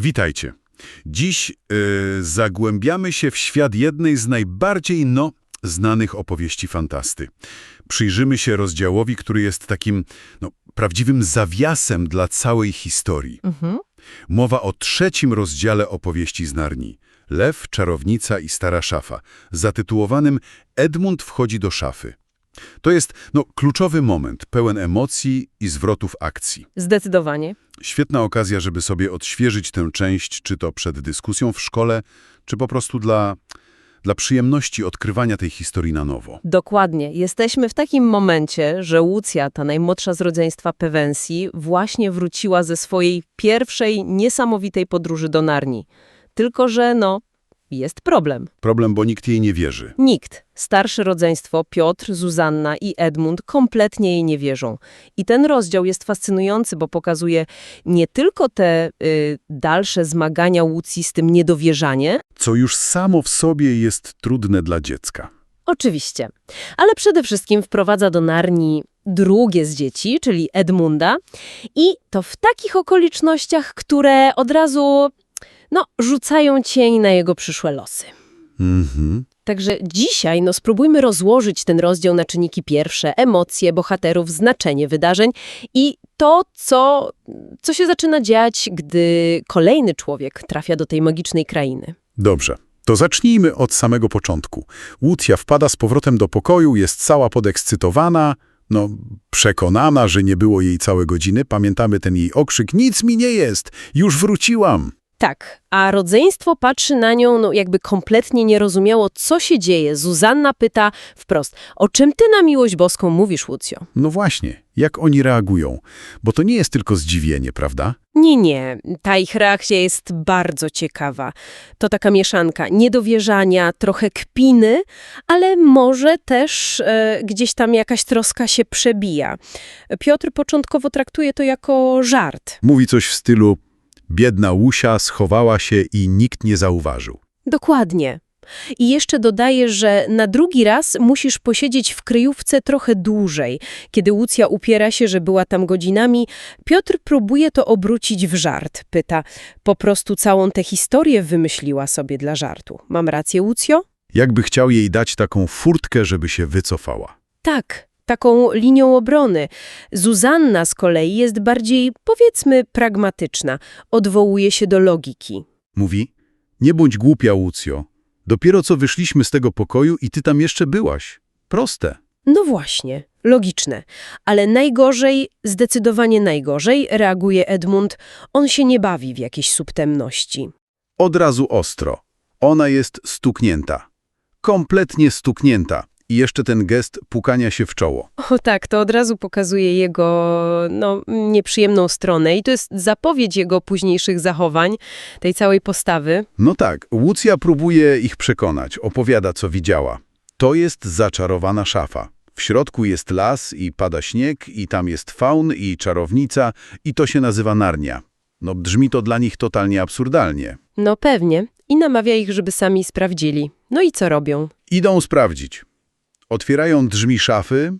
Witajcie. Dziś y, zagłębiamy się w świat jednej z najbardziej, no, znanych opowieści fantasty. Przyjrzymy się rozdziałowi, który jest takim, no, prawdziwym zawiasem dla całej historii. Mowa o trzecim rozdziale opowieści z Narni. Lew, czarownica i stara szafa, zatytułowanym Edmund wchodzi do szafy. To jest, no, kluczowy moment, pełen emocji i zwrotów akcji. Zdecydowanie. Świetna okazja, żeby sobie odświeżyć tę część, czy to przed dyskusją w szkole, czy po prostu dla, dla przyjemności odkrywania tej historii na nowo. Dokładnie. Jesteśmy w takim momencie, że Łucja, ta najmłodsza z rodzeństwa Pewensji, właśnie wróciła ze swojej pierwszej, niesamowitej podróży do Narni. Tylko, że no, jest problem. Problem, bo nikt jej nie wierzy. Nikt, starsze rodzeństwo, Piotr, Zuzanna i Edmund kompletnie jej nie wierzą. I ten rozdział jest fascynujący, bo pokazuje nie tylko te y, dalsze zmagania Łucji z tym niedowierzanie, Co już samo w sobie jest trudne dla dziecka. Oczywiście, ale przede wszystkim wprowadza do Narni drugie z dzieci, czyli Edmunda i to w takich okolicznościach, które od razu no, rzucają cień na jego przyszłe losy. Mhm. Także dzisiaj no, spróbujmy rozłożyć ten rozdział na czynniki pierwsze, emocje bohaterów, znaczenie wydarzeń i to, co, co się zaczyna dziać, gdy kolejny człowiek trafia do tej magicznej krainy. Dobrze. To zacznijmy od samego początku. Łucja wpada z powrotem do pokoju, jest cała podekscytowana, no przekonana, że nie było jej całe godziny. Pamiętamy ten jej okrzyk, nic mi nie jest, już wróciłam. Tak, a rodzeństwo patrzy na nią, no jakby kompletnie nie rozumiało, co się dzieje. Zuzanna pyta wprost, o czym ty na miłość boską mówisz, Łucjo? No właśnie, jak oni reagują? Bo to nie jest tylko zdziwienie, prawda? Nie, nie, ta ich reakcja jest bardzo ciekawa. To taka mieszanka niedowierzania, trochę kpiny, ale może też e, gdzieś tam jakaś troska się przebija. Piotr początkowo traktuje to jako żart. Mówi coś w stylu biedna Łusia schowała się i nikt nie zauważył. Dokładnie. I jeszcze dodaje, że na drugi raz musisz posiedzieć w kryjówce trochę dłużej. Kiedy Łucja upiera się, że była tam godzinami, Piotr próbuje to obrócić w żart. Pyta, po prostu całą tę historię wymyśliła sobie dla żartu. Mam rację, Łucjo? Jakby chciał jej dać taką furtkę, żeby się wycofała. Tak, taką linią obrony. Zuzanna z kolei jest bardziej, powiedzmy, pragmatyczna. Odwołuje się do logiki. Mówi, nie bądź głupia, Łucjo. Dopiero co wyszliśmy z tego pokoju i ty tam jeszcze byłaś. Proste. No właśnie, logiczne. Ale najgorzej, zdecydowanie najgorzej, reaguje Edmund. On się nie bawi w jakieś subtemności. Od razu ostro. Ona jest stuknięta. Kompletnie stuknięta. I jeszcze ten gest pukania się w czoło. O tak, to od razu pokazuje jego no, nieprzyjemną stronę i to jest zapowiedź jego późniejszych zachowań, tej całej postawy. No tak, Łucja próbuje ich przekonać, opowiada, co widziała. To jest zaczarowana szafa. W środku jest las i pada śnieg, i tam jest faun i czarownica, i to się nazywa Narnia. No brzmi to dla nich totalnie absurdalnie. No pewnie. I namawia ich, żeby sami sprawdzili. No i co robią? Idą sprawdzić. Otwierają drzwi szafy,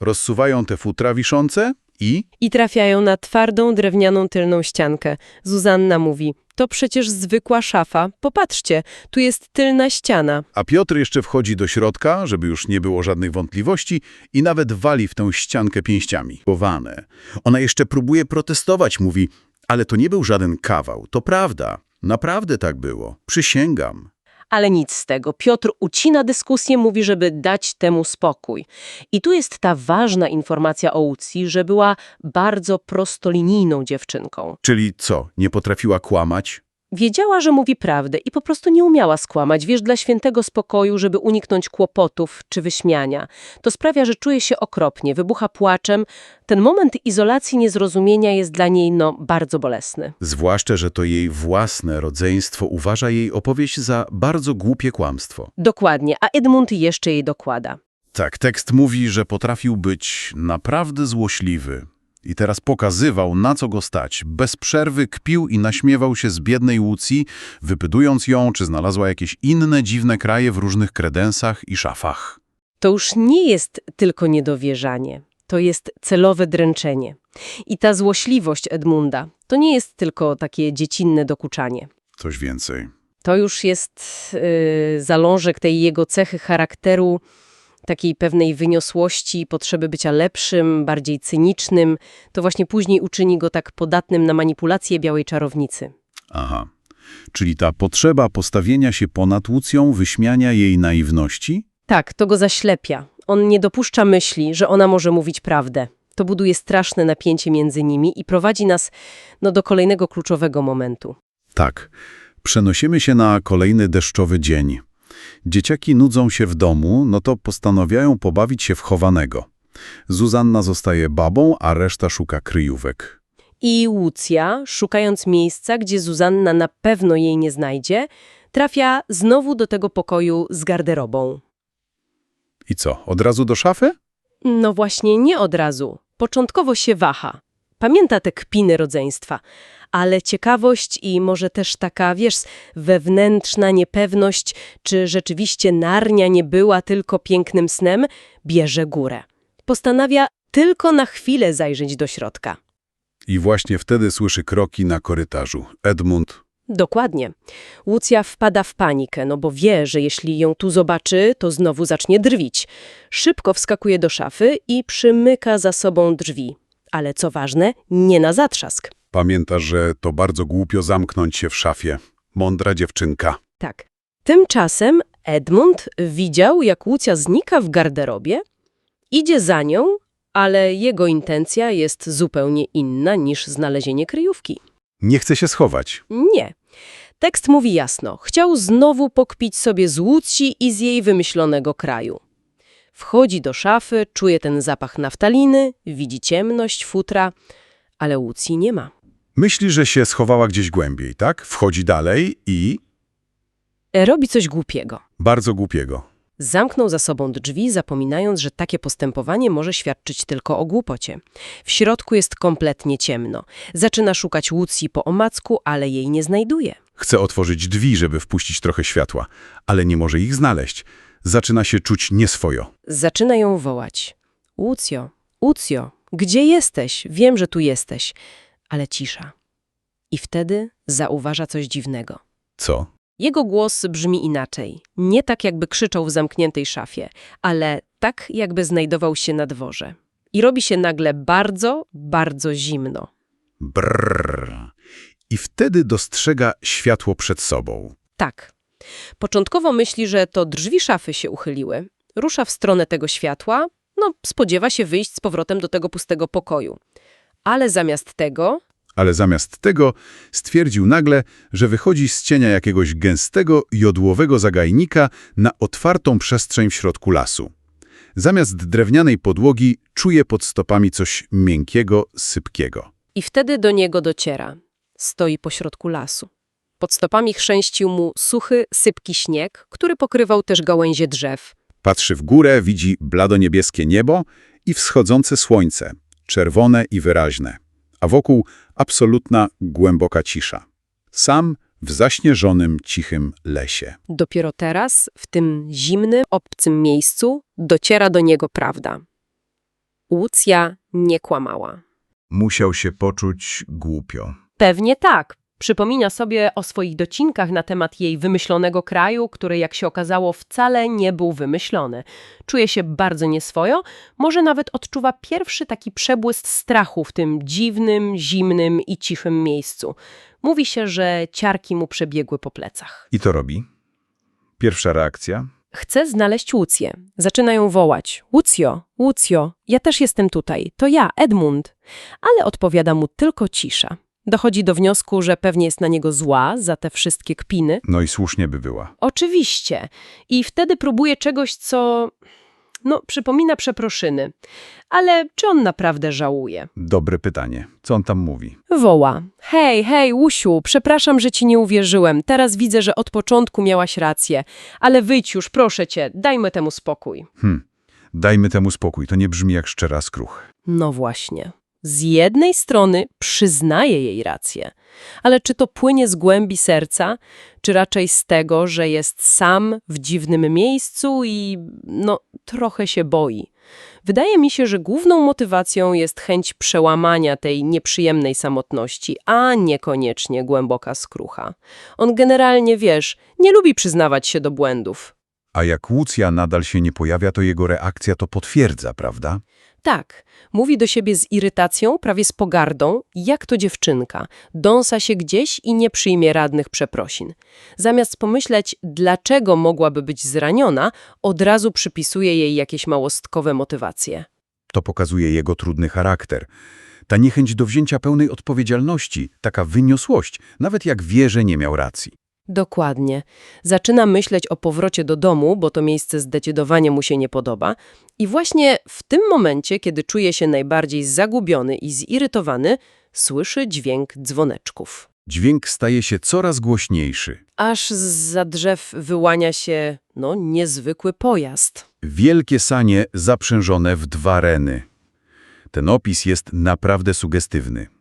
rozsuwają te futra wiszące i... I trafiają na twardą, drewnianą tylną ściankę. Zuzanna mówi, to przecież zwykła szafa. Popatrzcie, tu jest tylna ściana. A Piotr jeszcze wchodzi do środka, żeby już nie było żadnych wątpliwości i nawet wali w tę ściankę pięściami. Chowane. Ona jeszcze próbuje protestować, mówi, ale to nie był żaden kawał, to prawda. Naprawdę tak było. Przysięgam. Ale nic z tego. Piotr ucina dyskusję, mówi, żeby dać temu spokój. I tu jest ta ważna informacja o Łucji, że była bardzo prostolinijną dziewczynką. Czyli co, nie potrafiła kłamać? Wiedziała, że mówi prawdę i po prostu nie umiała skłamać, wiesz, dla świętego spokoju, żeby uniknąć kłopotów czy wyśmiania. To sprawia, że czuje się okropnie, wybucha płaczem. Ten moment izolacji, niezrozumienia jest dla niej, no, bardzo bolesny. Zwłaszcza, że to jej własne rodzeństwo uważa jej opowieść za bardzo głupie kłamstwo. Dokładnie, a Edmund jeszcze jej dokłada. Tak, tekst mówi, że potrafił być naprawdę złośliwy. I teraz pokazywał, na co go stać. Bez przerwy kpił i naśmiewał się z biednej Łucji, wypytując ją, czy znalazła jakieś inne dziwne kraje w różnych kredensach i szafach. To już nie jest tylko niedowierzanie. To jest celowe dręczenie. I ta złośliwość Edmunda to nie jest tylko takie dziecinne dokuczanie. Coś więcej. To już jest yy, zalążek tej jego cechy charakteru, takiej pewnej wyniosłości, potrzeby bycia lepszym, bardziej cynicznym. To właśnie później uczyni go tak podatnym na manipulacje białej czarownicy. Aha. Czyli ta potrzeba postawienia się ponad Łucją, wyśmiania jej naiwności? Tak, to go zaślepia. On nie dopuszcza myśli, że ona może mówić prawdę. To buduje straszne napięcie między nimi i prowadzi nas no, do kolejnego kluczowego momentu. Tak. Przenosimy się na kolejny deszczowy dzień. Dzieciaki nudzą się w domu, no to postanawiają pobawić się w chowanego. Zuzanna zostaje babą, a reszta szuka kryjówek. I Łucja, szukając miejsca, gdzie Zuzanna na pewno jej nie znajdzie, trafia znowu do tego pokoju z garderobą. I co, od razu do szafy? No właśnie nie od razu. Początkowo się waha. Pamięta te kpiny rodzeństwa, ale ciekawość i może też taka, wiesz, wewnętrzna niepewność, czy rzeczywiście Narnia nie była tylko pięknym snem, bierze górę. Postanawia tylko na chwilę zajrzeć do środka. I właśnie wtedy słyszy kroki na korytarzu. Edmund. Dokładnie. Łucja wpada w panikę, no bo wie, że jeśli ją tu zobaczy, to znowu zacznie drwić. Szybko wskakuje do szafy i przymyka za sobą drzwi. Ale co ważne, nie na zatrzask. Pamięta, że to bardzo głupio zamknąć się w szafie. Mądra dziewczynka. Tak. Tymczasem Edmund widział, jak Łucja znika w garderobie, idzie za nią, ale jego intencja jest zupełnie inna niż znalezienie kryjówki. Nie chce się schować. Nie. Tekst mówi jasno. Chciał znowu pokpić sobie z Łucji i z jej wymyślonego kraju. Wchodzi do szafy, czuje ten zapach naftaliny, widzi ciemność, futra, ale Łucji nie ma. Myśli, że się schowała gdzieś głębiej, tak? Wchodzi dalej i... E, Robi coś głupiego. Bardzo głupiego. Zamknął za sobą drzwi, zapominając, że takie postępowanie może świadczyć tylko o głupocie. W środku jest kompletnie ciemno. Zaczyna szukać Łucji po omacku, ale jej nie znajduje. Chce otworzyć drzwi, żeby wpuścić trochę światła, ale nie może ich znaleźć. Zaczyna się czuć nieswojo. Zaczyna ją wołać. Łucjo, Łucjo, gdzie jesteś? Wiem, że tu jesteś. Ale cisza. I wtedy zauważa coś dziwnego. Co? Jego głos brzmi inaczej. Nie tak, jakby krzyczał w zamkniętej szafie, ale tak, jakby znajdował się na dworze. I robi się nagle bardzo, bardzo zimno. Brrr. I wtedy dostrzega światło przed sobą. Tak. Początkowo myśli, że to drzwi szafy się uchyliły. Rusza w stronę tego światła, no spodziewa się wyjść z powrotem do tego pustego pokoju. Ale zamiast tego Ale zamiast tego stwierdził nagle, że wychodzi z cienia jakiegoś gęstego, jodłowego zagajnika na otwartą przestrzeń w środku lasu. Zamiast drewnianej podłogi czuje pod stopami coś miękkiego, sypkiego. I wtedy do niego dociera. Stoi pośrodku lasu. Pod stopami chrzęścił mu suchy, sypki śnieg, który pokrywał też gałęzie drzew. Patrzy w górę, widzi bladoniebieskie niebo i wschodzące słońce, czerwone i wyraźne, a wokół absolutna, głęboka cisza. Sam w zaśnieżonym, cichym lesie. Dopiero teraz, w tym zimnym, obcym miejscu, dociera do niego prawda. Łucja nie kłamała. Musiał się poczuć głupio. Pewnie tak. Przypomina sobie o swoich docinkach na temat jej wymyślonego kraju, który, jak się okazało, wcale nie był wymyślony. Czuje się bardzo nieswojo, może nawet odczuwa pierwszy taki przebłysk strachu w tym dziwnym, zimnym i cichym miejscu. Mówi się, że ciarki mu przebiegły po plecach. I to robi. Pierwsza reakcja. Chce znaleźć Łucję. Zaczyna ją wołać. Łucjo, Łucjo, ja też jestem tutaj. To ja, Edmund. Ale odpowiada mu tylko cisza. Dochodzi do wniosku, że pewnie jest na niego zła za te wszystkie kpiny. No i słusznie by była. Oczywiście. I wtedy próbuje czegoś, co... No, przypomina przeproszyny. Ale czy on naprawdę żałuje? Dobre pytanie. Co on tam mówi? Woła. Hej, hej, Łusiu, przepraszam, że ci nie uwierzyłem. Teraz widzę, że od początku miałaś rację. Ale wyjdź już, proszę cię, dajmy temu spokój. Hm. Dajmy temu spokój. To nie brzmi jak szczera skruch. No właśnie. Z jednej strony przyznaje jej rację, ale czy to płynie z głębi serca, czy raczej z tego, że jest sam w dziwnym miejscu i no trochę się boi. Wydaje mi się, że główną motywacją jest chęć przełamania tej nieprzyjemnej samotności, a niekoniecznie głęboka skrucha. On generalnie, wiesz, nie lubi przyznawać się do błędów. A jak Łucja nadal się nie pojawia, to jego reakcja to potwierdza, prawda? Tak, mówi do siebie z irytacją, prawie z pogardą, jak to dziewczynka. Dąsa się gdzieś i nie przyjmie radnych przeprosin. Zamiast pomyśleć, dlaczego mogłaby być zraniona, od razu przypisuje jej jakieś małostkowe motywacje. To pokazuje jego trudny charakter. Ta niechęć do wzięcia pełnej odpowiedzialności, taka wyniosłość, nawet jak wie, że nie miał racji. Dokładnie. Zaczyna myśleć o powrocie do domu, bo to miejsce zdecydowanie mu się nie podoba. I właśnie w tym momencie, kiedy czuje się najbardziej zagubiony i zirytowany, słyszy dźwięk dzwoneczków. Dźwięk staje się coraz głośniejszy. Aż za drzew wyłania się, no, niezwykły pojazd. Wielkie sanie zaprzężone w dwa reny. Ten opis jest naprawdę sugestywny.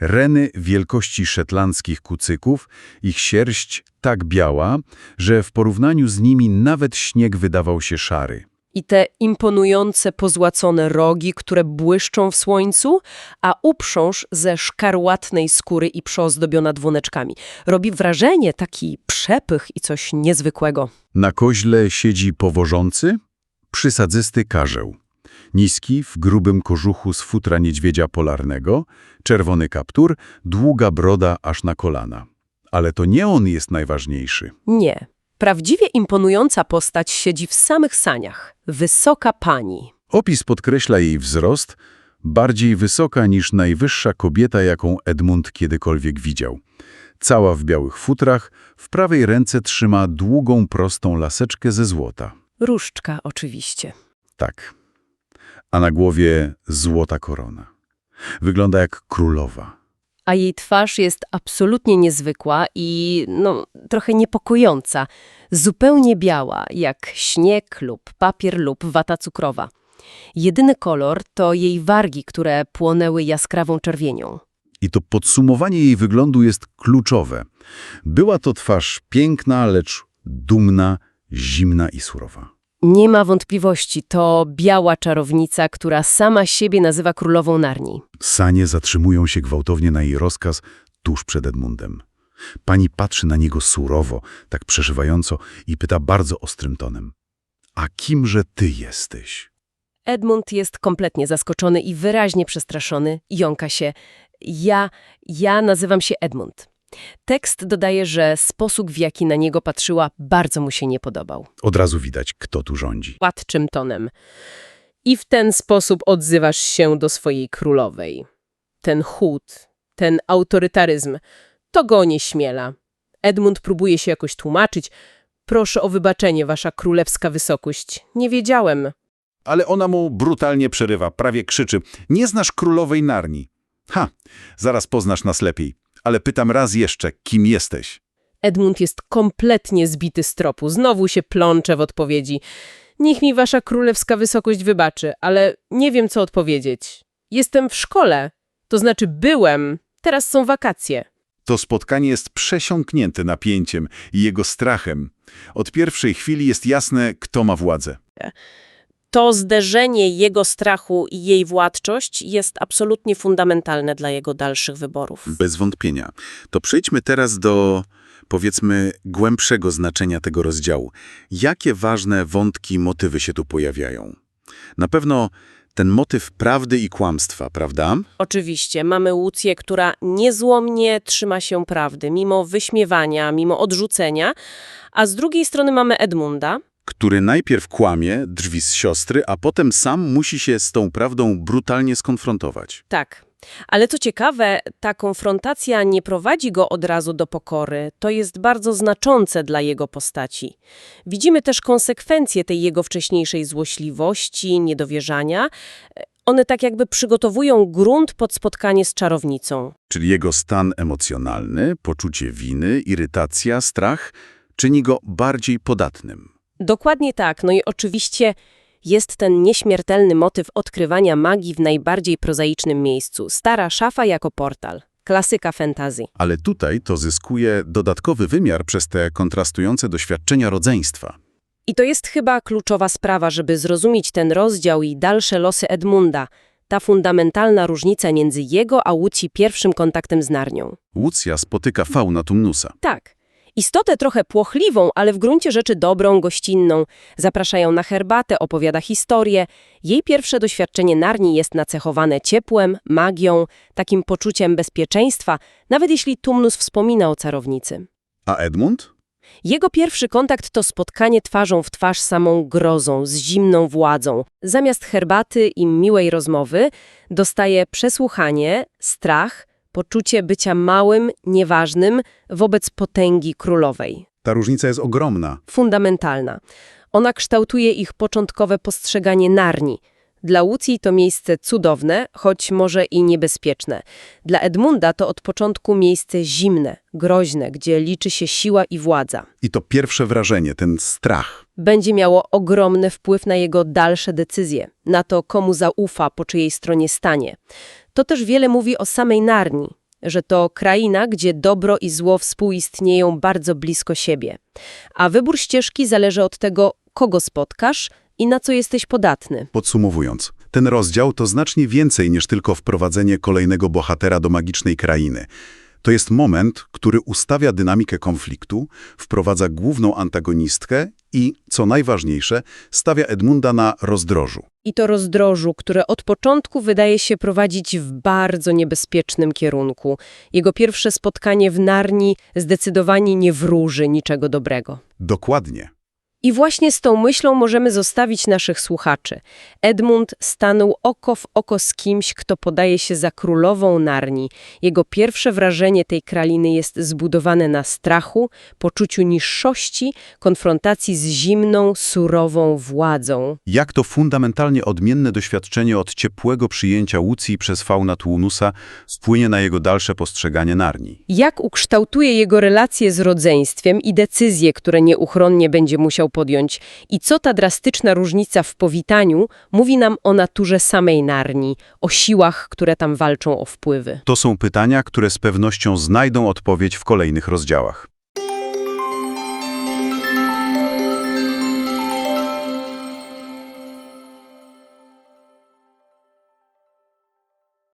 Reny wielkości szetlandzkich kucyków, ich sierść tak biała, że w porównaniu z nimi nawet śnieg wydawał się szary. I te imponujące, pozłacone rogi, które błyszczą w słońcu, a uprząż ze szkarłatnej skóry i przeozdobiona dzwoneczkami. Robi wrażenie taki przepych i coś niezwykłego. Na koźle siedzi powożący, przysadzysty karzeł. Niski, w grubym kożuchu z futra niedźwiedzia polarnego, czerwony kaptur, długa broda aż na kolana. Ale to nie on jest najważniejszy. Nie. Prawdziwie imponująca postać siedzi w samych saniach. Wysoka pani. Opis podkreśla jej wzrost, bardziej wysoka niż najwyższa kobieta, jaką Edmund kiedykolwiek widział. Cała w białych futrach, w prawej ręce trzyma długą, prostą laseczkę ze złota. Różdżka oczywiście. Tak. A na głowie złota korona. Wygląda jak królowa. A jej twarz jest absolutnie niezwykła i, no, trochę niepokojąca. Zupełnie biała, jak śnieg lub papier lub wata cukrowa. Jedyny kolor to jej wargi, które płonęły jaskrawą czerwienią. I to podsumowanie jej wyglądu jest kluczowe. Była to twarz piękna, lecz dumna, zimna i surowa. Nie ma wątpliwości, to biała czarownica, która sama siebie nazywa królową Narni. Sanie zatrzymują się gwałtownie na jej rozkaz tuż przed Edmundem. Pani patrzy na niego surowo, tak przeszywająco i pyta bardzo ostrym tonem. A kimże ty jesteś? Edmund jest kompletnie zaskoczony i wyraźnie przestraszony. Jąka się. Ja, ja nazywam się Edmund. Tekst dodaje, że sposób, w jaki na niego patrzyła, bardzo mu się nie podobał. Od razu widać, kto tu rządzi. Władczym tonem. I w ten sposób odzywasz się do swojej królowej. Ten chłód, ten autorytaryzm, to go nie śmiela. Edmund próbuje się jakoś tłumaczyć. Proszę o wybaczenie, wasza królewska wysokość. Nie wiedziałem. Ale ona mu brutalnie przerywa, prawie krzyczy. Nie znasz królowej Narni. Ha, zaraz poznasz nas lepiej. Ale pytam raz jeszcze, kim jesteś? Edmund jest kompletnie zbity z tropu. Znowu się plącze w odpowiedzi. Niech mi wasza królewska wysokość wybaczy, ale nie wiem, co odpowiedzieć. Jestem w szkole. To znaczy byłem. Teraz są wakacje. To spotkanie jest przesiąknięte napięciem i jego strachem. Od pierwszej chwili jest jasne, kto ma władzę. To zderzenie jego strachu i jej władczość jest absolutnie fundamentalne dla jego dalszych wyborów. Bez wątpienia. To przejdźmy teraz do, powiedzmy, głębszego znaczenia tego rozdziału. Jakie ważne wątki, motywy się tu pojawiają? Na pewno ten motyw prawdy i kłamstwa, prawda? Oczywiście, mamy Łucję, która niezłomnie trzyma się prawdy, mimo wyśmiewania, mimo odrzucenia, a z drugiej strony mamy Edmunda, Który najpierw kłamie, drwi z siostry, a potem sam musi się z tą prawdą brutalnie skonfrontować. Tak. Ale co ciekawe, ta konfrontacja nie prowadzi go od razu do pokory. To jest bardzo znaczące dla jego postaci. Widzimy też konsekwencje tej jego wcześniejszej złośliwości, niedowierzania. One tak jakby przygotowują grunt pod spotkanie z czarownicą. Czyli jego stan emocjonalny, poczucie winy, irytacja, strach czyni go bardziej podatnym. Dokładnie tak. No i oczywiście jest ten nieśmiertelny motyw odkrywania magii w najbardziej prozaicznym miejscu. Stara szafa jako portal. Klasyka fantazji. Ale tutaj to zyskuje dodatkowy wymiar przez te kontrastujące doświadczenia rodzeństwa. I to jest chyba kluczowa sprawa, żeby zrozumieć ten rozdział i dalsze losy Edmunda. Ta fundamentalna różnica między jego a Łucji pierwszym kontaktem z Narnią. Łucja spotyka fauna Tumnusa. Tak. Istotę trochę płochliwą, ale w gruncie rzeczy dobrą, gościnną. Zapraszają na herbatę, opowiada historię. Jej pierwsze doświadczenie Narni jest nacechowane ciepłem, magią, takim poczuciem bezpieczeństwa, nawet jeśli Tumnus wspomina o czarownicy. A Edmund? Jego pierwszy kontakt to spotkanie twarzą w twarz samą grozą, z zimną władzą. Zamiast herbaty i miłej rozmowy dostaje przesłuchanie, strach, poczucie bycia małym, nieważnym wobec potęgi królowej. Ta różnica jest ogromna. Fundamentalna. Ona kształtuje ich początkowe postrzeganie Narni. Dla Łucji to miejsce cudowne, choć może i niebezpieczne. Dla Edmunda to od początku miejsce zimne, groźne, gdzie liczy się siła i władza. I to pierwsze wrażenie, ten strach. będzie miało ogromny wpływ na jego dalsze decyzje, na to, komu zaufa, po czyjej stronie stanie. To też wiele mówi o samej Narni, że to kraina, gdzie dobro i zło współistnieją bardzo blisko siebie. A wybór ścieżki zależy od tego, kogo spotkasz i na co jesteś podatny. Podsumowując, ten rozdział to znacznie więcej niż tylko wprowadzenie kolejnego bohatera do magicznej krainy. To jest moment, który ustawia dynamikę konfliktu, wprowadza główną antagonistkę i, co najważniejsze, stawia Edmunda na rozdrożu. I to rozdrożu, które od początku wydaje się prowadzić w bardzo niebezpiecznym kierunku. Jego pierwsze spotkanie w Narni zdecydowanie nie wróży niczego dobrego. Dokładnie. I właśnie z tą myślą możemy zostawić naszych słuchaczy. Edmund stanął oko w oko z kimś, kto podaje się za królową Narni. Jego pierwsze wrażenie tej kraliny jest zbudowane na strachu, poczuciu niższości, konfrontacji z zimną, surową władzą. Jak to fundamentalnie odmienne doświadczenie od ciepłego przyjęcia Łucji przez fauna Tłunusa wpłynie na jego dalsze postrzeganie Narni. Jak ukształtuje jego relacje z rodzeństwem i decyzje, które nieuchronnie będzie musiał podjąć i co ta drastyczna różnica w powitaniu mówi nam o naturze samej Narni, o siłach, które tam walczą o wpływy. To są pytania, które z pewnością znajdą odpowiedź w kolejnych rozdziałach.